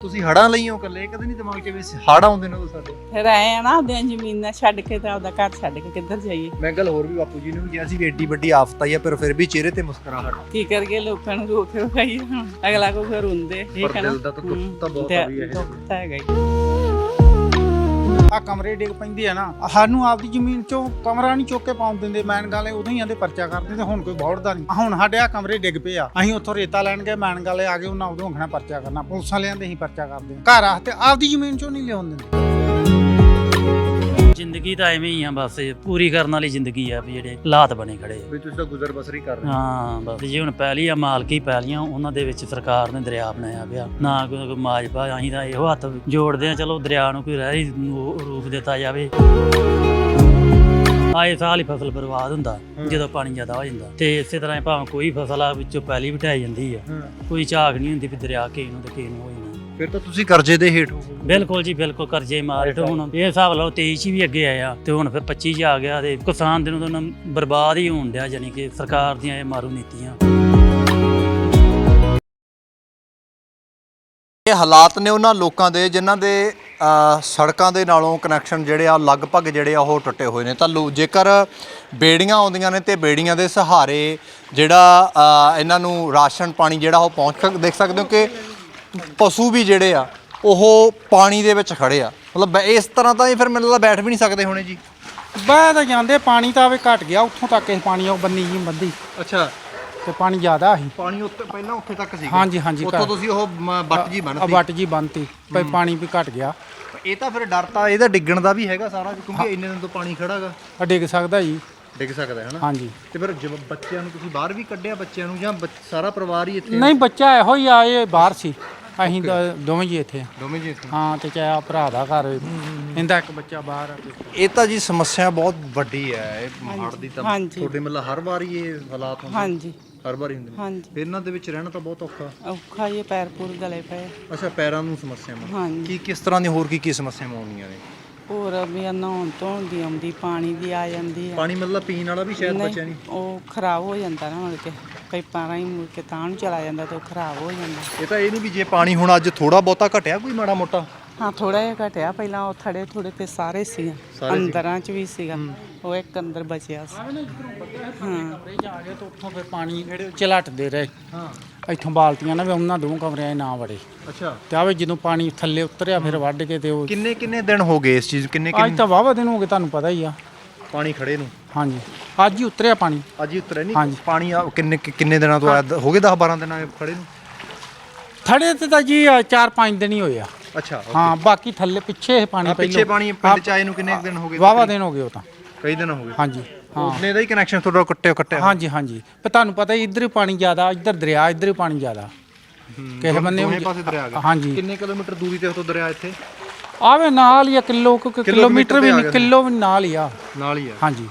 ਤੁਸੀਂ ਹੜਾਂ ਲਈ ਹੋ ਇਕੱਲੇ ਕਦੇ ਨਹੀਂ ਦਿਮਾਗ 'ਚ ਵੀ ਹੜ ਆਉਂਦੇ ਨੇ ਉਦੋਂ ਸਾਡੇ। ਫਿਰ ਆਏ ਆ ਨਾ ਆਪਦੀਆਂ ਜ਼ਮੀਨਾਂ ਛੱਡ ਕੇ ਤੇ ਆਪਦਾ ਘਰ ਛੱਡ ਕੇ ਕਿੱਧਰ ਜਾਈਏ? ਮੈਂ ਗੱਲ ਹੋਰ ਵੀ ਬਾਪੂ ਜੀ ਨੂੰ ਵੀ ਕਿਹਾ ਸੀ ਵੀ ਐਡੀ ਵੱਡੀ ਆਫਤ ਆਈ ਆ ਪਰ ਫਿਰ ਵੀ ਚਿਹਰੇ ਤੇ ਮੁਸਕਰਾਹਟ ਕੀ ਕਰਗੇ ਲੋਕਾਂ ਨੂੰ ਰੋਕ ਰੋਕਾਈ ਹੁਣ। ਅਗਲਾ ਕੋ ਫਿਰ ਹੁੰਦੇ ਪਰ ਦਿਲ ਦਾ ਤਾਂ ਦੁੱਖ ਤਾਂ ਬਹੁਤ ਆ ਵੀ ਇਹ ਦੁੱਖ ਤਾਂ ਹੈਗਾ ਹੀ। ਆ ਕਮਰੇ ਡਿੱਗ ਪੈਂਦੇ ਆ ਨਾ। ਸਾਨੂੰ ਆਪਦੀ ਜ਼ਮੀਨ ਚੋਂ ਕਮਰਾ ਨਹੀਂ ਚੁੱਕ ਕੇ ਪਾਉਣ ਦਿੰਦੇ। ਮੈਨ ਗਾਲੇ ਉਦੋਂ ਹੀ ਆਂਦੇ ਪਰਚਾ ਕਰਦੇ ਤੇ ਹੁਣ ਕੋਈ ਬੌੜਦਾ ਨਹੀਂ। ਹੁਣ ਸਾਡੇ ਆ ਕਮਰੇ ਡਿੱਗ ਪਏ ਆ। ਅਸੀਂ ਉੱਥੋਂ ਰੇਤਾ ਲੈਣ ਗਏ ਮੈਨ ਗਾਲੇ ਆ ਗਏ ਉਹਨਾਂ ਉਦੋਂ ਆਖਣਾ ਪਰਚਾ ਕਰਨਾ। ਪੁਲਿਸ ਵਾਲਿਆਂ ਦੇ ਹੀ ਪਰਚਾ ਕਰਦੇ ਘਰ ਆ ਆਪਦੀ ਜ਼ਮੀਨ ਚੋਂ ਨਹੀਂ ਲਿਆਉਣ ਦਿੰਦੇ। ਜ਼ਿੰਦਗੀ ਤਾਂ ਐਵੇਂ ਹੀ ਆ ਬਸ ਪੂਰੀ ਕਰਨ ਵਾਲੀ ਜ਼ਿੰਦਗੀ ਆ ਵੀ ਜਿਹੜੇ ਹਾਲਾਤ ਬਣੇ ਖੜੇ ਆ। ਵੀ ਤੁਸੀਂ ਤਾਂ ਗੁਜ਼ਰ ਬਸਰੀ ਕਰ ਰਹੇ ਹੋ। ਹਾਂ ਬਸ ਜੇ ਹੁਣ ਪਹਿਲੀ ਆ ਮਾਲਕੀ ਪੈਲੀਆਂ ਉਹਨਾਂ ਦੇ ਵਿੱਚ ਸਰਕਾਰ ਨੇ ਦਰਿਆ ਬਣਾਇਆ ਪਿਆ। ਨਾ ਕੋਈ ਮਾਜਬਾ ਅਸੀਂ ਤਾਂ ਇਹੋ ਹੱਥ ਜੋੜਦੇ ਆ ਚਲੋ ਦਰਿਆ ਨੂੰ ਕੋਈ ਰਹਿ ਰੂਪ ਦਿੱਤਾ ਜਾਵੇ। ਆਏ ਸਾਲ ਹੀ ਫਸਲ ਬਰਬਾਦ ਹੁੰਦਾ ਜਦੋਂ ਪਾਣੀ ਜ਼ਿਆਦਾ ਹੋ ਜਾਂਦਾ। ਤੇ ਇਸੇ ਤਰ੍ਹਾਂ ਭਾਵੇਂ ਕੋਈ ਫਸਲ ਆ ਵਿੱਚੋਂ ਪੈਲੀ ਬਿਠਾਈ ਜਾਂਦੀ ਆ। ਕੋਈ ਝਾਕ ਨਹੀਂ ਹੁੰਦੀ ਵੀ ਦਰਿਆ ਕਿਸੇ ਨੂੰ ਤੇ ਕਿਸੇ ਨੂੰ ਹੋ ਜਾਣਾ ਫਿਰ ਤਾਂ ਤੁਸੀਂ ਕਰਜ਼ੇ ਦੇ ਹੇਠ ਹੋ ਬਿਲਕੁਲ ਜੀ ਬਿਲਕੁਲ ਕਰਜ਼ੇ ਮਾਰੇ ਤੇ ਹੁਣ। ਇਹ ਹਿਸਾਬ ਲਾਓ 23 ਚ ਵੀ ਅੱਗੇ ਆਏ ਆ ਤੇ ਹੁਣ ਫਿਰ 25 ਚ ਆ ਗਿਆ ਤੇ ਕਿਸਾਨ ਦੇ ਨੂੰ ਤਾਂ ਉਹਨਾਂ ਬਰਬਾਦ ਹੀ ਹੋਣ ਡਿਆ ਯਾਨੀ ਕਿ ਸਰਕਾਰ ਦੀਆਂ ਇਹ ਮਾਰੂ ਨੀਤੀਆਂ। ਇਹ ਹਾਲਾਤ ਨੇ ਉਹਨਾਂ ਲੋਕਾਂ ਦੇ ਜਿਨ੍ਹਾਂ ਦੇ ਸੜਕਾਂ ਦੇ ਨਾਲੋਂ ਕਨੈਕਸ਼ਨ ਜਿਹੜੇ ਆ ਲਗਭਗ ਜਿਹੜੇ ਆ ਉਹ ਟੁੱਟੇ ਹੋਏ ਨੇ। ਤਾਂ ਲੋ ਜੇਕਰ ਬੇੜੀਆਂ ਆਉਂਦੀਆਂ ਨੇ ਤੇ ਬੇੜੀਆਂ ਦੇ ਸਹਾਰੇ ਜਿਹੜਾ ਇਹਨਾਂ ਨੂੰ ਰਾਸ਼ਨ ਪਾਣੀ ਜਿਹੜਾ ਉਹ ਪਹੁੰਚ ਸਕ ਦੇਖ ਸਕਦੇ ਹੋ ਕਿ ਪਸ਼ੂ ਵੀ ਜਿਹੜੇ ਆ ਉਹ ਪਾਣੀ ਦੇ ਵਿੱਚ ਖੜੇ ਆ। ਮਤਲਬ ਇਸ ਤਰ੍ਹਾਂ ਤਾਂ ਇਹ ਫਿਰ ਮੈਨੂੰ ਲੱਗਦਾ ਬੈਠ ਵੀ ਨਹੀਂ ਸਕਦੇ ਹੋਣੇ ਜੀ। ਬਾਹਰ ਤਾਂ ਜਾਂਦੇ ਪਾਣੀ ਤਾਂ ਆਵੇ ਘਟ ਗਿਆ ਉੱਥੋਂ ਤੱਕ ਇਹ ਪਾਣੀ ਉਹ ਬੰਨੀ ਜੀ ਬੰਦੀ। ਅੱਛਾ। ਤੇ ਪਾਣੀ ਜ਼ਿਆਦਾ ਸੀ। ਪਾਣੀ ਉੱਤੇ ਪਹਿਲਾਂ ਉੱਥੇ ਤੱਕ ਸੀ ਹਾਂਜੀ, ਹਾਂਜੀ, ਉੱਥੋਂ ਤੁਸੀਂ ਉਹ ਬੱਟ ਜੀ ਆ ਬੰਨਤੀ ਵੱਟ ਜੀ ਬੰਨਤੀ ਭਈ ਪਾਣੀ ਵੀ ਘਟ ਗਿਆ। ਇਹ ਤਾਂ ਫਿਰ ਡਰ ਤਾਂ ਇਹਦਾ ਡਿੱਗਣ ਦਾ ਵੀ ਹੈਗਾ ਸਾਰਾ ਕਿਉਂਕਿ ਇੰਨੇ ਦਿਨ ਤੋਂ ਪਾਣੀ ਖੜਾਗਾ ਡਿੱਗ ਸਕਦਾ ਜੀ। ਡਿੱਗ ਸਕਦਾ ਹੈ ਨਾ? ਹਾਂਜੀ। ਤੇ ਫਿਰ ਬੱਚਿਆਂ ਨੂੰ ਤੁਸੀਂ ਬਾਹਰ ਵੀ ਕੱਢਿਆ ਬੱਚਿਆਂ ਨੂੰ ਜਾਂ ਸਾਰਾ ਪਰਿਵਾਰ ਹੀ ਇੱਥੇ? ਨਹੀਂ ਬੱਚਾ ਇਹੋ ਹੀ ਆਏ ਬਾਹਰ ਸੀ। ਅਸੀਂ ਤਾਂ ਦੋਵੇਂ ਜੀ ਇੱਥੇ ਆ। ਦੋਵੇਂ ਜੀ ਇੱਥੇ। ਹਾਂ ਤੇ ਚਾਹੇ ਆ ਭਰਾ ਦਾ ਘਰ ਇਹਦਾ ਇੱਕ ਬੱਚਾ ਬਾਹਰ ਆ ਤੇ ਇਹ ਤਾਂ ਜੀ ਸਮੱਸਿਆ ਬਹੁਤ ਵੱਡੀ ਹੈ ਇਹ ਹੜ੍ਹ ਦੀ ਤਾਂ ਹਾਂਜੀ। ਤੁਹਾਡੇ ਮਤਲਬ ਹਰ ਵਾਰ ਹੀ ਇਹ ਹਾਲਾਤ ਹੁੰਦੇ ਹਾਂਜੀ। ਹਰ ਵਾਰ ਹੀ ਹੁੰਦੇ ਨੇ ਹਾਂਜੀ। ਇਹਨਾਂ ਦੇ ਵਿੱਚ ਰਹਿਣਾ ਤਾਂ ਬਹੁਤ ਔਖਾ। ਔਖਾ ਇਹ ਪੈਰ ਪੂਰ ਗਲੇ ਪਏ। ਅੱਛਾ ਪੈਰਾਂ ਨੂੰ ਸਮੱਸਿਆਵਾਂ ਹਾਂਜੀ। ਕੀ ਕਿਸ ਤਰ੍ਹਾਂ ਦੀ ਹੋਰ ਕੀ ਕੀ ਸਮੱਸਿਆਵਾਂ ਆਉਂਦੀਆਂ ਨੇ? ਹੋਰ ਵੀ ਨਹਾਉਣ ਧੋਣ ਦੀ ਆਉਂਦੀ ਪਾਣੀ ਦੀ ਆ ਜਾਂਦੀ ਆ। ਪਾਣੀ ਮਤਲਬ ਪੀਣ ਵਾਲਾ ਵੀ ਸ਼ਾਇਦ ਬਚਿਆ ਨਹੀਂ? ਉਹ ਖਰਾਬ ਹੋ ਜਾਂਦਾ ਨਾ ਮੁੜ ਕੇ ਪਾਈਪਾਂ ਰਾਹੀਂ ਮੁੜ ਕੇ ਤਾਂ ਨੂੰ ਚਲਾ ਜਾਂਦਾ ਤੇ ਉਹ ਖਰਾਬ ਹੋ ਜਾਂਦਾ। ਇਹ ਤਾਂ ਇਹ ਨਹੀਂ ਵੀ ਜੇ ਪਾਣੀ ਹੁਣ ਅੱਜ ਥੋੜਾ ਬਹੁਤਾ ਘਟਿਆ ਕੋਈ ਮਾੜਾ ਮੋਟਾ? ਹਾਂ ਥੋੜਾ ਜਿਹਾ ਘਟਿਆ ਪਹਿਲਾਂ ਉਹ ਥੜੇ ਥੋੜੇ ਤੇ ਸਾਰੇ ਸੀ ਅੰਦਰਾਂ ਚ ਵੀ ਸੀਗਾ ਉਹ ਇੱਕ ਅੰਦਰ ਬਚਿਆ ਸੀ। ਹਾਂ। ਕਮਰੇ ਜਾ ਕੇ ਤੇ ਉੱਥੋਂ ਫਿਰ ਪਾਣੀ ਜਿਹੜੇ ਚਲਟਦੇ ਰਹੇ। ਹਾਂ। ਇੱਥੋਂ ਬਾਲਟੀਆਂ ਨਾ ਵੀ ਉਹਨਾਂ ਦੋ ਕਮਰਿਆਂ 'ਚ ਨਾ ਵੜੇ। ਅੱਛਾ। ਤੇ ਆਵੇ ਜਦੋਂ ਪਾਣੀ ਥੱਲੇ ਉਤਰਿਆ ਫਿਰ ਵੱਢ ਕੇ ਤੇ ਉਹ ਕਿੰਨੇ ਕਿੰਨੇ ਦਿਨ ਹੋ ਗਏ ਇਸ ਚੀਜ਼ ਕਿੰਨੇ ਅੱਜ ਕਿੰਨੇ ਤਾਂ ਵਾਵਾ ਦਿਨ ਹੋ ਗਏ ਤੁਹਾਨੂੰ ਪਤਾ ਹੀ ਆ। ਪਾਣੀ ਖੜੇ ਨੂੰ? ਹਾਂਜੀ। ਅੱਜ ਹੀ ਉਤਰਿਆ ਪਾਣੀ। ਅੱਜ ਹੀ ਉਤਰਿਆ ਨਹੀਂ ਹਾਂਜੀ। ਪਾਣੀ ਆ- ਕਿੰਨੇ ਕਿੰਨੇ ਦਿਨਾਂ ਤੋਂ ਆਇਆ ਦ- ਹੋ ਗਏ 10 12 ਦਿਨਾਂ ਇਹ ਖੜੇ ਨੂੰ? ਥੜੇ ਤੇ ਤਾਂ ਜੀ 4-5 ਦਿਨ ਹੀ ਹੋਏ ਆ। ਅੱਛਾ ਹਾਂ ਬਾਕੀ ਥੱਲੇ ਪਿੱਛੇ ਇਹ ਪਾਣੀ ਪਿੱਛੇ ਪਾਣੀ ਪਿੰਡ ਚ ਆਏ ਨੂੰ ਕਿੰਨੇ ਕੁ ਦਿਨ ਹੋ ਗਏ ਵਾਵਾ ਦਿਨ ਹੋ ਗਏ ਉਹ ਤਾਂ। ਕਈ ਦਿਨ ਹੋ ਗਏ? ਹਾਂਜੀ। ਉਹਨੇ ਦਾ ਹੀ ਕਨੈਕਸ਼ਨ ਤੁਹਾਡਾ ਕੱਟਿਆ ਕੱਟਿਆ ਹਾਂਜੀ ਹਾਂਜੀ। ਪਰ ਤੁਹਾਨੂੰ ਪਤਾ ਹੀ ਇੱਧਰ ਹੀ ਪਾਣੀ ਜ਼ਿਆਦਾ ਇੱਧਰ ਦਰਿਆ ਇੱਧਰ ਹੀ ਪਾਣੀ ਜ਼ਿਆਦਾ। ਕਿਸੇ ਬੰਨੇ ਦੋਵੇਂ ਪਾਸੇ ਦਰਿਆ ਆ ਗਿਆ ਹਾਂਜੀ। ਕਿੰਨੇ ਕਿਲੋਮੀਟਰ ਦੂਰੀ ਤੇ ਉਤੋਂ ਦਰਿਆ ਇੱਥੇ? ਆਵੇ ਨਾਲ ਹੀ ਆ ਕਿਲੋ ਕੁ ਕਿਲੋਮੀਟਰ ਵੀ ਨਹੀਂ ਕਿਲੋ ਵੀ ਨਾਲ ਹੀ ਆ। ਨਾਲ ਹੀ ਆ। ਹਾਂਜੀ।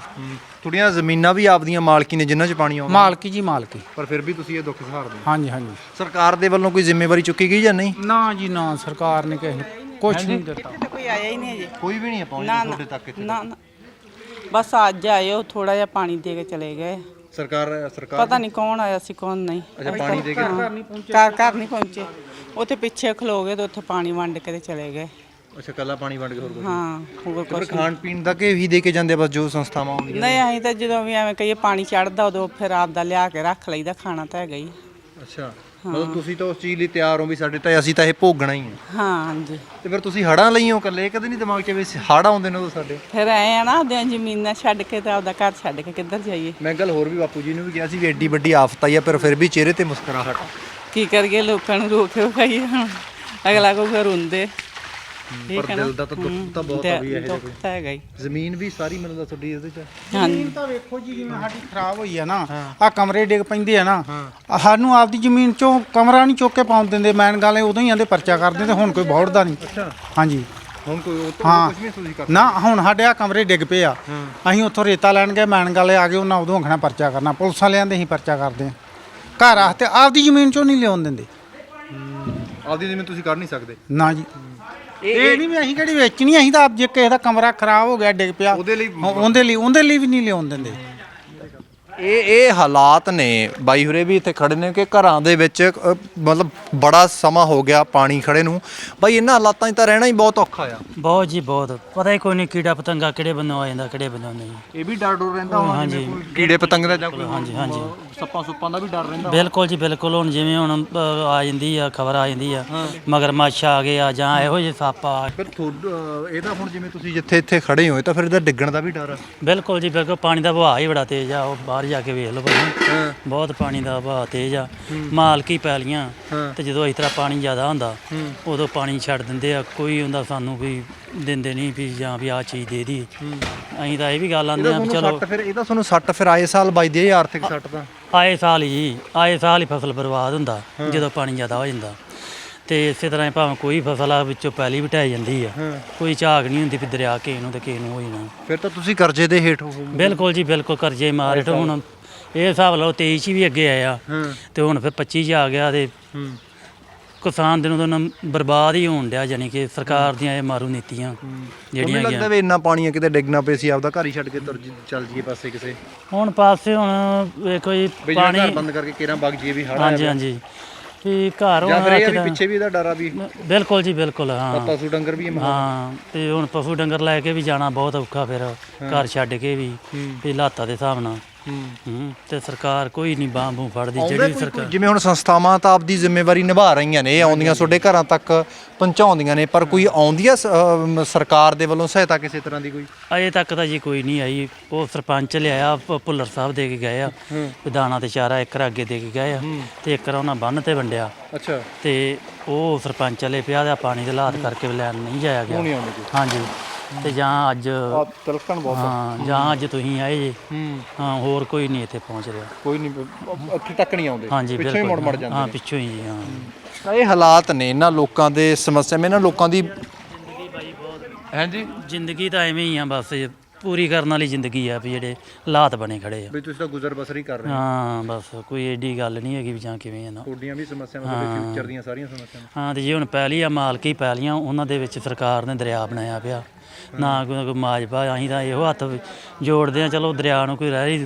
ਥੋੜੀਆਂ ਜ਼ਮੀਨਾਂ ਵੀ ਆਪਦੀਆਂ ਮਾਲਕੀ ਨੇ ਜਿਨ੍ਹਾਂ 'ਚ ਪਾਣੀ ਆਉਂਦਾ। ਮਾਲਕੀ ਜੀ ਮਾਲਕੀ। ਪਰ ਫਿਰ ਵੀ ਤੁਸੀਂ ਇਹ ਦੁੱਖ ਸਹਾਰਦੇ ਹੋ। ਹਾਂਜੀ ਹਾਂਜੀ। ਸਰਕਾਰ ਦੇ ਵੱਲੋਂ ਕੋਈ ਜ਼ਿੰਮੇਵਾਰੀ ਚੁੱਕੀ ਗਈ ਜਾਂ ਨਹੀਂ? ਨਾ ਜੀ ਨਾ। ਸਰਕਾਰ ਨੇ ਕਿਸੇ ਨੂੰ ਕੁਝ ਨਹੀਂ ਦਿੱਤਾ। ਤੇ ਕੋਈ ਆਇਆ ਹੀ ਨਹੀਂ ਅਜੇ ਕੋਈ ਵੀ ਨਹੀਂ ਪਹੁੰਚਦਾ ਤੁਹਾਡੇ ਤੱਕ ਇੱਥੇ ਨਾ ਨਾ। ਬਸ ਅੱਜ ਆਏ ਉਹ ਥੋੜਾ ਜਿਹਾ ਪਾਣੀ ਦੇ ਕੇ ਚਲੇ ਗਏ। ਸਰਕਾਰ ਸਰਕਾਰ ਪਤਾ ਨਹੀਂ ਕੌਣ ਆਇਆ ਸੀ ਕੌਣ ਨਹੀਂ। ਅੱਛਾ ਪਾਣੀ ਦੇ ਕੇ ਘਰ ਘਰ ਨਹੀਂ ਪਹੁੰਚੇ। ਉੱਥੇ ਪਿੱਛੇ ਖਲੋ ਗਏ ਤੇ ਉੱਥੇ ਪਾਣੀ ਵੰਡ ਕੇ ਤੇ ਚਲੇ ਗਏ। ਅੱਛਾ ਕੱਲਾ ਪਾਣੀ ਵੰਡ ਕੇ ਹੋਰ ਕੁਝ ਹਾਂ ਹੋਰ ਪਰ ਕੁਛ ਖਾਣ ਪੀਣ ਦਾ ਕਿ ਵੀ ਦੇ ਕੇ ਜਾਂਦੇ ਆ ਬਸ ਜੋ ਸੰਸਥਾਵਾਂ ਆਉਂਦੀਆਂ ਨਹੀਂ ਅਸੀਂ ਤਾਂ ਜਦੋਂ ਵੀ ਐਵੇਂ ਕਹੀਏ ਪਾਣੀ ਚੜਦਾ ਉਦੋਂ ਫਿਰ ਆਪ ਦਾ ਲਿਆ ਕੇ ਰੱਖ ਲਈਦਾ ਖਾਣਾ ਤਾਂ ਹੈਗਾ ਹੀ। ਅੱਛਾ। ਮਤਲਬ ਤੁਸੀਂ ਤਾਂ ਉਸ ਚੀਜ਼ ਲਈ ਤਿਆਰ ਹੋ ਵੀ ਸਾਡੇ ਤਾਂ ਅਸੀਂ ਤਾਂ ਇਹ ਭੋਗਣਾ ਹੀ ਹੈ ਹਾਂ ਹਾਂਜੀ। ਤੇ ਫਿਰ ਤੁਸੀਂ ਹੜਾਂ ਲਈ ਹੋ ਇਕੱਲੇ ਕਦੇ ਨਹੀਂ ਦਿਮਾਗ 'ਚ ਵੀ ਹੜ ਆਉਂਦੇ ਨੇ ਉਦੋਂ ਸਾਡੇ? ਫਿਰ ਆਏ ਆ ਨਾ ਆਪਦੀਆਂ ਜ਼ਮੀਨਾਂ ਛੱਡ ਕੇ ਤੇ ਆਪਦਾ ਘਰ ਛੱਡ ਕੇ ਕਿੱਧਰ ਜਾਈਏ? ਮੈਂ ਗੱਲ ਹੋਰ ਵੀ ਬਾਪੂ ਜੀ ਨੂੰ ਵੀ ਕਿਹਾ ਸੀ ਵੀ ਐਡੀ ਵੱਡੀ ਆਫਤ ਆਈ ਆ ਪਰ ਫਿਰ ਵੀ ਚਿਹਰੇ ਤੇ ਮੁਸਕਰਾਹਟ ਕੀ ਕਰਗੇ ਲੋਕਾਂ ਨੂੰ ਰੋਕ ਹੁਣ। ਅਗਲਾ ਕੋ ਫਿਰ ਹੁੰਦੇ। ਪਰ ਹੈ ਨਾ ਦਿਲ ਦਾ ਤਾਂ ਦੁੱਖ ਤਾਂ ਬਹੁਤ ਆ ਵੀ ਇਹ ਦੁੱਖ ਤਾਂ ਹੈਗਾ ਹੀ। ਜ਼ਮੀਨ ਵੀ ਸਾਰੀ ਮੈਨੂੰ ਤੁਹਾਡੀ ਇਹਦੇ 'ਚ। ਜ਼ਮੀਨ ਤਾਂ ਵੇਖੋ ਜੀ ਜਿਵੇਂ ਸਾਡੀ ਖਰਾਬ ਹੋਈ ਆ ਨਾ ਆ ਕਮਰੇ ਡਿੱਗ ਪੈਂਦੇ ਆ ਨਾ ਆਹ ਸਾਨੂੰ ਆਪਦੀ ਜ਼ਮੀਨ ਚੋਂ ਕਮਰਾ ਨਹੀਂ ਚੁੱਕ ਕੇ ਪਾਉਣ ਦਿੰਦੇ ਮੈਨ ਗਾਲੇ ਉਦੋਂ ਹੀ ਆਂਦੇ ਪਰਚਾ ਕਰਦੇ ਤੇ ਹੁਣ ਕੋਈ ਬੌੜਦਾ ਨਹੀਂ। ਅੱਛਾ। ਹਾਂਜੀ। ਹੁਣ ਕੋਈ ਉਹ ਤੋਂ। ਕੁਝ ਵੀ ਤੁਸੀਂ ਕਰ ਨਾ ਹੁਣ ਸਾਡੇ ਆ ਕਮਰੇ ਡਿੱਗ ਪਏ ਆ। ਅਸੀਂ ਉੱਥੋਂ ਰੇਤਾ ਲੈਣ ਗਏ ਮੈਨ ਗਾਲੇ ਆ ਗਏ ਉਹਨਾਂ ਉਦੋਂ ਆਖਣਾ ਪਰਚਾ ਕਰਨਾ। ਪੁਲਿਸ ਵਾਲਿਆਂ ਦੇ ਹੀ ਪਰਚਾ ਕਰਦੇ ਆ। ਘਰ ਆ ਤੇ ਆਪਦੀ ਜ਼ਮੀਨ ਚੋਂ ਨਹੀਂ ਲਿਆਉਣ ਦਿੰਦੇ। ਆਪਦੀ ਜ਼ਮੀਨ ਤੁਸੀਂ ਕਰ ਨਹੀਂ ਸਕਦੇ। ਨਾ ਜੀ। ਇਹ ਨਹੀਂ ਵੀ ਅਸੀਂ ਕਿਹੜੀ ਵੇਚਣੀ ਅਸੀਂ ਤਾਂ ਆਪ ਜੇ ਕਿਸੇ ਦਾ ਕਮਰਾ ਖਰਾਬ ਹੋ ਗਿਆ ਡਿੱਗ ਪਿਆ। ਉਹਦੇ ਲਈ ਉਹ- ਉਹਦੇ ਲਈ ਉਹਦੇ ਲਈ ਵੀ ਨਹੀਂ ਲਿਆਉਣ ਦਿੰਦੇ। ਇਹ ਇਹ ਹਾਲਾਤ ਨੇ ਬਾਈ ਹੁਰੇ ਵੀ ਇੱਥੇ ਖੜੇ ਨੇ ਕਿ ਘਰਾਂ ਦੇ ਵਿੱਚ ਅ, ਮਤਲਬ ਬੜਾ ਸਮਾਂ ਹੋ ਗਿਆ ਪਾਣੀ ਖੜੇ ਨੂੰ। ਬਾਈ ਇਹਨਾਂ ਹਾਲਾਤਾਂ 'ਚ ਤਾਂ ਰਹਿਣਾ ਹੀ ਬਹੁਤ ਔਖਾ ਆ। ਬਹੁਤ ਜੀ ਬਹੁਤ। ਪਤਾ ਹੀ ਕੋਈ ਨਹੀਂ ਕੀੜਾ ਪਤੰਗਾ ਕਿਹੜੇ ਬੰਨੋਂ ਆ ਜਾਂਦਾ ਕਿਹੜੇ ਬੰਨੋਂ ਨਹੀਂ। ਇਹ ਵੀ ਡਰ ਡਰ ਰਹਿੰਦਾ ਹੋਣਾ ਹਾਂਜੀ। ਜਿਵੇਂ ਕੀੜੇ ਪਤੰਗ ਦਾ ਜਾਂ ਕੋਈ ਹਾਂਜੀ, ਹਾਂਜੀ। ਸੱਪਾਂ ਸੁੱਪਾਂ ਦਾ ਵੀ ਡਰ ਰਹਿੰਦਾ ਬਿਲਕੁਲ ਜੀ ਬਿਲਕੁਲ। ਹੁਣ ਜਿਵੇਂ ਹੁਣ ਅ, ਆ ਜਾਂਦੀ ਆ ਖਬਰ ਆ ਜਾਂਦੀ ਆ ਮਗਰਮੱਛ ਆ ਗਏ ਆ ਜਾਂ ਇਹੋ ਜਿਹੇ ਸੱਪ ਆ। ਫਿਰ ਤੁਹਾਡ- ਇਹ ਤਾਂ ਹੁਣ ਜਿਵੇਂ ਤੁਸੀਂ ਜਿੱਥੇ ਇੱਥੇ ਖੜੇ ਹੋਏ ਤਾਂ ਫਿਰ ਇਹਦਾ ਡਿੱਗਣ ਦਾ ਵੀ ਡਰ ਆ। ਬਿਲਕੁਲ ਜੀ ਬਿਲਕੁਲ। ਪਾਣੀ ਦਾ ਵਹਾਅ ਹੀ ਬੜਾ ਤੇਜ਼ ਆ ਉਹ ਬਾਹਰ ਜਾ ਕੇ ਵੇਖ ਲਓ ਭਾਈ। ਬਹੁਤ ਪਾਣੀ ਦਾ ਵਹਾਅ ਤੇਜ਼ ਆ। ਮਾਲਕੀ ਪੈਲੀਆਂ। ਤੇ ਜਦੋਂ ਇਸ ਤਰ੍ਹਾਂ ਪਾਣੀ ਜ਼ਿਆਦਾ ਹੁੰਦਾ ਉਦੋਂ ਪਾਣੀ ਛੱਡ ਦਿੰਦੇ ਆ। ਕੋਈ ਹੁੰਦਾ ਸਾਨੂੰ ਵੀ ਦਿੰਦੇ ਨਹੀਂ ਵੀ ਜਾਂ ਵੀ ਆ ਚੀਜ਼ ਦੇ ਦੀ ਅਸੀਂ ਤਾਂ ਇਹ ਵੀ ਗੱਲ ਆਂਦੇ ਆ ਵੀ ਚਲੋ ਫਿਰ ਇਹਦਾ ਤੁਹਾਨੂੰ ਸੱਟ ਫਿਰ ਆਏ ਸਾਲ ਵੱਜਦੀ ਹੈ ਇਹ ਆਰਥਿਕ ਸੱਟ ਤਾਂ। ਆਏ ਸਾਲ ਹੀ ਜੀ। ਆਏ ਸਾਲ ਹੀ ਫਸਲ ਬਰਬਾਦ ਹੁੰਦਾ ਜਦੋਂ ਪਾਣੀ ਜ਼ਿਆਦਾ ਹੋ ਜਾਂਦਾ। ਤੇ ਇਸੇ ਤਰ੍ਹਾਂ ਹੀ ਭਾਵੇਂ ਕੋਈ ਫਸਲ ਆ ਵਿੱਚੋਂ ਪੈਲੀ ਵਟਾਈ ਜਾਂਦੀ ਆ ਕੋਈ ਝਾਗ ਨਹੀਂ ਹੁੰਦੀ ਵੀ ਦਰਿਆ ਕਿਸੇ ਨੂੰ ਤੇ ਕਿਸੇ ਨੂੰ ਹੋਈ ਨਾ। ਫਿਰ ਤਾਂ ਤੁਸੀਂ ਕਰਜ਼ੇ ਦੇ ਹੇਠ ਹੋ। ਬਿਲਕੁਲ ਜੀ ਬਿਲਕੁਲ ਕਰਜ਼ੇ ਮਾਰੇ ਤੇ ਹੁਣ ਇਹ ਹਿਸਾਬ ਲਓ 23 ਚ ਵੀ ਅੱਗੇ ਆਇਆ ਤੇ ਹੁਣ ਫਿਰ 25 ਚ ਆ ਗਿਆ ਤੇ ਕਿਸਾਨ ਦਿਨੋਂ ਦਿਨ ਬਰਬਾਦ ਹੀ ਹੋਣ ਡਿਆ ਜਾਨੀ ਕਿ ਸਰਕਾਰ ਦੀਆਂ ਇਹ ਮਾਰੂ ਨੀਤੀਆਂ ਮੈਨੂੰ ਜਿਹੜੀਆਂ ਲੱਗਦਾ ਹੈਗੀਆਂ। ਵੀ ਇੰਨਾ ਪਾਣੀ ਆ ਕਿਤੇ ਡਿੱਗਣਾ ਪਏ ਸੀ ਆਪਦਾ ਘਰ ਹੀ ਛੱਡ ਕੇ ਤੁਰ ਜੀ- ਚੱਲ ਜੀਏ ਪਾਸੇ ਕਿਸੇ। ਹੁਣ ਪਾਸੇ ਹੁਣ ਵੇਖੋ ਜੀ ਵੀ ਜਿਹੜਾ ਪਾਣੀ ਘਰ ਬੰਦ ਕਰਕੇ ਕੇਰਾਂ ਵਗ ਜੀਏ ਵੀ ਹੜਾ ਹਾਂਜੀ ਹਾਂਜੀ। ਵੀ ਘਰ ਜਾਂ ਫਿਰ ਇਹ ਆ ਵੀ ਪਿੱਛੇ ਵੀ ਇਹਦਾ ਡਰ ਆ ਵੀ ਬਿਲਕੁਲ ਜੀ ਬਿਲਕੁਲ ਹਾਂ। ਪਸ਼ੂ ਡੰਗਰ ਵੀ ਇਹ ਹਾਂ ਤੇ ਹੁਣ ਪਸ਼ੂ ਡੰਗਰ ਲੈ ਕੇ ਵੀ ਜਾਣਾ ਬਹੁਤ ਔਖਾ ਫਿਰ ਘਰ ਛੱਡ ਕੇ ਵੀ ਵੀ ਹਾਲਾਤਾਂ ਦੇ ਹਿਸਾਬ ਨਾਲ। ਹੂੰ। ਤੇ ਸਰਕਾਰ ਕੋਈ ਨਹੀਂ ਬਾਂਹ ਬੂੰ ਫੜਦੀ ਜਿਹੜੀ ਸਰਕਾਰ ਜਿਵੇਂ ਹੁਣ ਸੰਸਥਾਵਾਂ ਤਾਂ ਆਪਦੀ ਜ਼ਿੰਮੇਵਾਰੀ ਨਿਭਾ ਰਹੀਆਂ ਨੇ ਆਉਂਦੀਆਂ ਤੁਹਾਡੇ ਘਰਾਂ ਤੱਕ ਪਹੁੰਚਾਉਂਦੀਆਂ ਨੇ ਪਰ ਕੋਈ ਆਉਂਦੀ ਆ ਸਰਕਾਰ ਦੇ ਵੱਲੋਂ ਸਹਾਇਤਾ ਕਿਸੇ ਤਰ੍ਹਾਂ ਦੀ ਕੋਈ? ਅਜੇ ਤੱਕ ਤਾਂ ਜੀ ਕੋਈ ਨਹੀਂ ਆਈ। ਉਹ ਸਰਪੰਚ ਲਿਆਇਆ ਭੁੱਲਰ ਸਾਹਿਬ ਦੇ ਕੇ ਗਏ ਆ। ਵੀ ਦਾਣਾ ਤੇ ਚਾਰਾ ਇੱਕ ਅੱਗੇ ਦੇ ਕੇ ਗਏ ਆ। ਤੇ ਇੱਕ ਉਹਨਾਂ ਬੰਨ ਤੇ ਵੰਡਿਆ। ਅੱਛਾ। ਤੇ ਉਹ ਸਰਪੰਚ ਵਾਲੇ ਪਿਆ ਦਾ ਪਾਣੀ ਦੇ ਹਾਲਾਤ ਕਰਕੇ ਲੈਣ ਨਹੀਂ ਜਾਇਆ ਗਿਆ। ਹਾਂਜੀ। ਤੇ ਜਾਂ ਅੱਜ ਆ ਤਿਲਕਣ ਬਹੁਤ ਹਾਂ ਜਾਂ ਅੱਜ ਤੁਸੀਂ ਆਏ ਜੀ। ਹੂੰ। ਹਾਂ ਹੋਰ ਕੋਈ ਨਹੀਂ ਇੱਥੇ ਪਹੁੰਚ ਰਿਹਾ। ਕੋਈ ਨਹੀਂ ਇੱਥੇ ਤੱਕ ਨਹੀਂ ਆਉਂਦੇ। ਹਾਂਜੀ ਪਿੱਛੇ ਬਿਲਕੁਲ। ਮੁੜ ਮੜ ਜਾਂਦੇ ਹਾਂ ਨੇ। ਪਿੱਛੋਂ ਹੀ ਜੀ ਹਾਂ। ਤਾਂ ਇਹ ਹਾਲਾਤ ਨੇ ਇਹਨਾਂ ਲੋਕਾਂ ਦੇ ਸਮੱਸਿਆ ਇਹਨਾਂ ਲੋਕਾਂ ਦੀ ਹਾਂਜੀ। ਜ਼ਿੰਦਗੀ ਤਾਂ ਐਵੇਂ ਹੀ ਆ ਬਸ ਇਹ ਪੂਰੀ ਕਰਨ ਵਾਲੀ ਜ਼ਿੰਦਗੀ ਆ ਵੀ ਜਿਹੜੇ ਹਾਲਾਤ ਬਣੇ ਖੜੇ ਆ। ਵੀ ਤੁਸੀਂ ਤਾਂ ਗੁਜ਼ਰ ਬਸਰ ਹੀ ਕਰ ਰਹੇ ਹੋ। ਹਾਂ ਬਸ ਕੋਈ ਏਡੀ ਗੱਲ ਨਹੀਂ ਹੈਗੀ ਵੀ ਜਾਂ ਕਿਵੇਂ ਆ ਨਾ। ਤੁਹਾਡੀਆਂ ਵੀ ਸਮੱਸਿਆਵਾਂ ਤੁਹਾਡੇ ਫਿਊਚਰ ਦੀਆਂ ਸਾਰੀਆਂ ਸਮੱਸਿਆਵਾਂ। ਹਾਂ ਤੇ ਜੇ ਹੁਣ ਪਹਿਲੀ ਆ ਮਾਲਕੀ ਪੈਲੀਆਂ ਉਹਨਾਂ ਦੇ ਵਿੱਚ ਸਰਕਾਰ ਨੇ ਦਰਿਆ ਬਣਾਇਆ ਪਿਆ। ਨਾ ਕੋਈ ਕੋਈ ਮਾਜਬਾ ਅਸੀਂ ਤਾਂ ਇਹੋ ਹੱਥ ਜੋੜਦੇ ਆ ਚਲੋ ਦਰਿਆ ਨੂੰ ਕੋਈ ਰਹਿ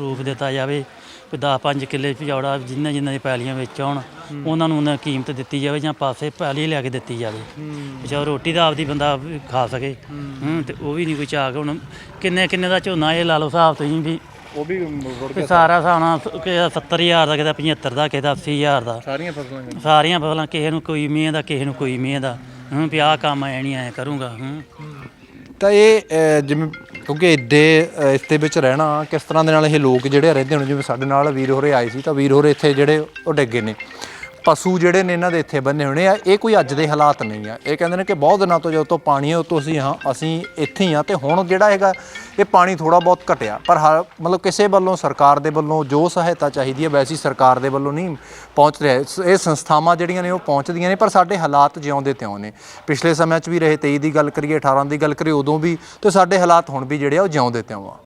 ਰੂਪ ਦਿੱਤਾ ਜਾਵੇ ਕੋਈ 10 5 ਕਿੱਲੇ ਚੌੜਾ ਜਿੰਨਾ ਜਿੰਨਾ ਦੀ ਪੈਲੀਆਂ ਵਿੱਚ ਆਉਣ ਉਹਨਾਂ ਨੂੰ ਉਹਨਾਂ ਕੀਮਤ ਦਿੱਤੀ ਜਾਵੇ ਜਾਂ ਪਾਸੇ ਪੈਲੀ ਲਿਆ ਕੇ ਦਿੱਤੀ ਜਾਵੇ। ਵੀ ਚਲੋ ਰੋਟੀ ਤਾਂ ਆਪਦੀ ਬੰਦਾ ਵੀ ਖਾ ਸਕੇ। ਹੂੰ। ਤੇ ਉਹ ਵੀ ਨਹੀਂ ਕੋਈ ਚਾਹ ਹੁਣ ਕਿੰਨੇ ਕਿੰਨੇ ਦਾ ਝੋਨਾ ਇਹ ਲਾ ਲਓ ਹਿਸਾਬ ਤੁਸੀਂ ਵੀ। ਉਹ ਵੀ ਰੁੜ ਵੀ ਸਾਰਾ ਹਿਸਾਬ ਨਾਲ ਕਿਸੇ ਦਾ 70000 ਦਾ ਕਿਸੇ ਦਾ 75 ਦਾ ਕਿਸੇ ਦਾ 80000 ਦਾ। ਸਾਰੀਆਂ ਫਸਲਾਂ। ਸਾਰੀਆਂ ਫਸਲਾਂ ਕਿਸੇ ਨੂੰ ਕੋਈ ਮੀਂਹ ਦਾ ਕਿਸੇ ਨੂੰ ਕੋਈ ਮੀਂਹ ਦਾ। ਹੂੰ ਵੀ ਆਹ ਕੰਮ ਐ ਨਹੀਂ ਐ ਕਰੂੰਗਾ ਹੂੰ। ਤਾਂ ਇਹ ਅਹ, ਜਿਵੇਂ ਕਿਉਂਕਿ ਇੱਦੇ ਅਹ, ਇਸ ਦੇ ਵਿੱਚ ਰਹਿਣਾ ਕਿਸ ਤਰ੍ਹਾਂ ਦੇ ਨਾਲ ਇਹ ਲੋਕ ਜਿਹੜੇ ਰਹਿੰਦੇ ਹੋਣ ਜਿਵੇਂ ਸਾਡੇ ਨਾਲ ਵੀਰ ਹੋਰੇ ਆਏ ਸੀ ਤਾਂ ਵੀਰ ਹੋਰੇ ਇੱਥੇ ਜਿਹੜੇ ਉਹ ਡਿੱਗੇ ਨੇ। ਪਸ਼ੂ ਜਿਹੜੇ ਨੇ ਇਹਨਾਂ ਦੇ ਇੱਥੇ ਬੰਨੇ ਹੋਣੇ ਆ, ਇਹ ਕੋਈ ਅੱਜ ਦੇ ਹਾਲਾਤ ਨਹੀਂ ਆ। ਇਹ ਕਹਿੰਦੇ ਨੇ ਕਿ ਬਹੁਤ ਦਿਨਾਂ ਤੋਂ ਜਦੋਂ ਤੋਂ ਪਾਣੀ ਹੈ ਉਤੋਂ ਅਸੀਂ ਹਾਂ, ਅਸੀਂ ਇੱਥੇ ਹੀ ਆ ਤੇ ਹੁਣ ਜਿਹੜਾ ਹੈਗਾ, ਇਹ ਪਾਣੀ ਥੋੜਾ ਬਹੁਤ ਘਟਿਆ। ਪਰ ਹਰ ਮਤਲਬ ਕਿਸੇ ਵੱਲੋਂ ਸਰਕਾਰ ਦੇ ਵੱਲੋਂ ਜੋ ਸਹਾਇਤਾ ਚਾਹੀਦੀ ਹੈ ਵੈਸੀ ਸਰਕਾਰ ਦੇ ਵੱਲੋਂ ਨਹੀਂ ਪਹੁੰਚ ਰਿਹਾ। ਇਹ ਸੰਸਥਾਵਾਂ ਜਿਹੜੀਆਂ ਨੇ ਉਹ ਪਹੁੰਚਦੀਆਂ ਨੇ, ਪਰ ਸਾਡੇ ਹਾਲਾਤ ਜਿਉਂਦੇ ਤਿਉਂ ਨੇ ਪਿਛਲੇ ਸਮਿਆਂ 'ਚ ਵੀ ਰਹੇ 23 ਦੀ ਗੱਲ ਕਰੀਏ 18 ਦੀ ਗੱਲ ਕਰੀਏ, ਉਦੋਂ ਵੀ ਤੇ ਸਾਡੇ ਹਾਲਾਤ ਹੁਣ ਵੀ ਜਿਹੜੇ ਆ, ਉਹ ਜਿਉਂਦੇ ਤਿਉਂ ਆ।